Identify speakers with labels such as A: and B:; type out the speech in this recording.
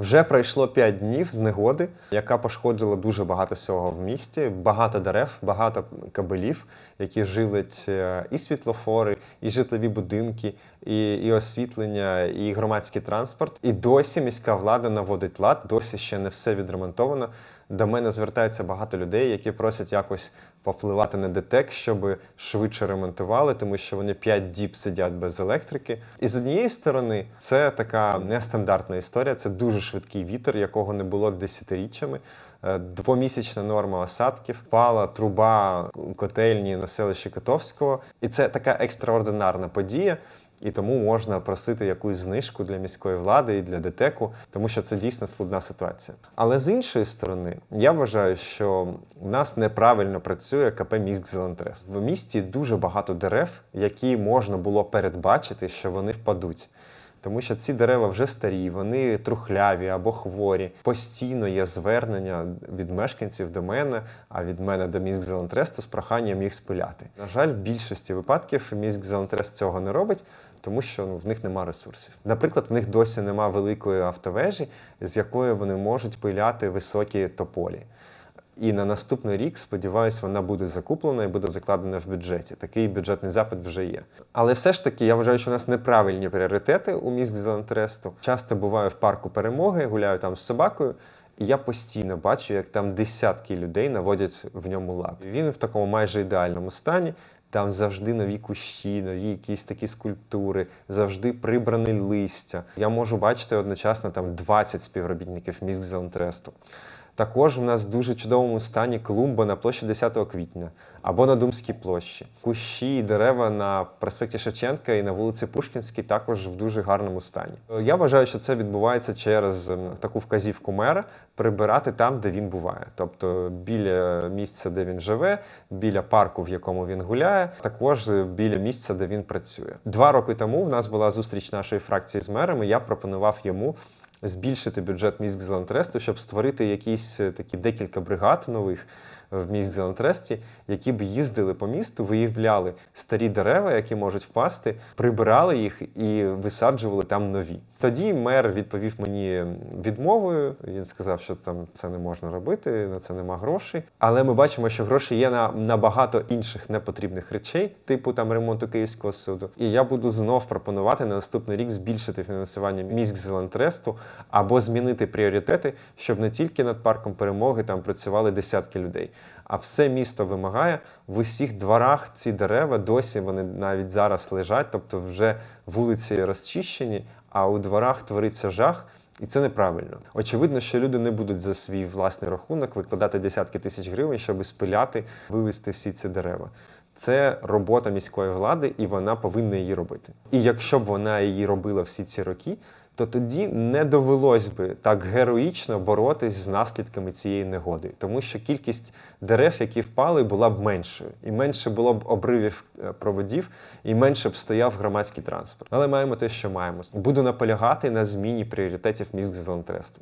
A: Вже пройшло 5 днів з негоди, яка пошкодила дуже багато всього в місті. Багато дерев, багато кабелів, які живлять е, і світлофори, і житлові будинки, і, і освітлення, і громадський транспорт. І досі міська влада наводить лад, досі ще не все відремонтовано. До мене звертається багато людей, які просять якось повпливати на ДТЕК, щоб швидше ремонтували, тому що вони 5 діб сидять без електрики. І з однієї сторони, це така нестандартна історія. Це дуже швидкий вітер, якого не було десятиріччями. Е, Двомісячна норма осадків, впала труба котельні на селищі Котовського, і це така екстраординарна подія. І тому можна просити якусь знижку для міської влади і для ДТЕКу, тому що це дійсно складна ситуація. Але з іншої сторони, я вважаю, що в нас неправильно працює КП міськ Зелентрес. В місті дуже багато дерев, які можна було передбачити, що вони впадуть. Тому що ці дерева вже старі, вони трухляві або хворі. Постійно є звернення від мешканців до мене, а від мене до міськ Зелентресту з проханням їх спиляти. На жаль, в більшості випадків міськ Зелентрест цього не робить, тому що ну, в них нема ресурсів. Наприклад, в них досі нема великої автовежі, з якої вони можуть пиляти високі тополі. І на наступний рік, сподіваюсь, вона буде закуплена і буде закладена в бюджеті. Такий бюджетний запит вже є. Але все ж таки, я вважаю, що у нас неправильні пріоритети у міськ Зелентресту. Часто буваю в парку перемоги, гуляю там з собакою. І я постійно бачу, як там десятки людей наводять в ньому лад. Він в такому майже ідеальному стані. Там завжди нові кущі, нові якісь такі скульптури, завжди прибране листя. Я можу бачити одночасно там 20 співробітників міськ Зелентресту. Також в нас в дуже чудовому стані клумба на площі 10 квітня або на Думській площі. Кущі і дерева на проспекті Шевченка і на вулиці Пушкінській також в дуже гарному стані. Я вважаю, що це відбувається через ем, таку вказівку мера прибирати там, де він буває, тобто біля місця, де він живе, біля парку, в якому він гуляє, також е, біля місця, де він працює. Два роки тому в нас була зустріч нашої фракції з мером. і Я пропонував йому збільшити бюджет міськ щоб створити якісь е, такі декілька бригад нових в міськ Зелентресті, які б їздили по місту, виявляли старі дерева, які можуть впасти, прибирали їх і висаджували там нові. Тоді мер відповів мені відмовою. Він сказав, що там це не можна робити, на це нема грошей. Але ми бачимо, що гроші є на, на багато інших непотрібних речей, типу там ремонту Київського суду. І я буду знов пропонувати на наступний рік збільшити фінансування міськ Зелентресту або змінити пріоритети, щоб не тільки над парком перемоги там працювали десятки людей. А все місто вимагає в усіх дворах ці дерева досі вони навіть зараз лежать, тобто вже вулиці розчищені, а у дворах твориться жах. І це неправильно. Очевидно, що люди не будуть за свій власний рахунок викладати десятки тисяч гривень, щоб спиляти, вивезти всі ці дерева. Це робота міської влади, і вона повинна її робити. І якщо б вона її робила всі ці роки, то тоді не довелось би так героїчно боротись з наслідками цієї негоди, тому що кількість дерев, які впали, була б меншою, і менше було б обривів е, проводів, і менше б стояв громадський транспорт. Але маємо те, що маємо. Буду наполягати на зміні пріоритетів міськ Зелентресту.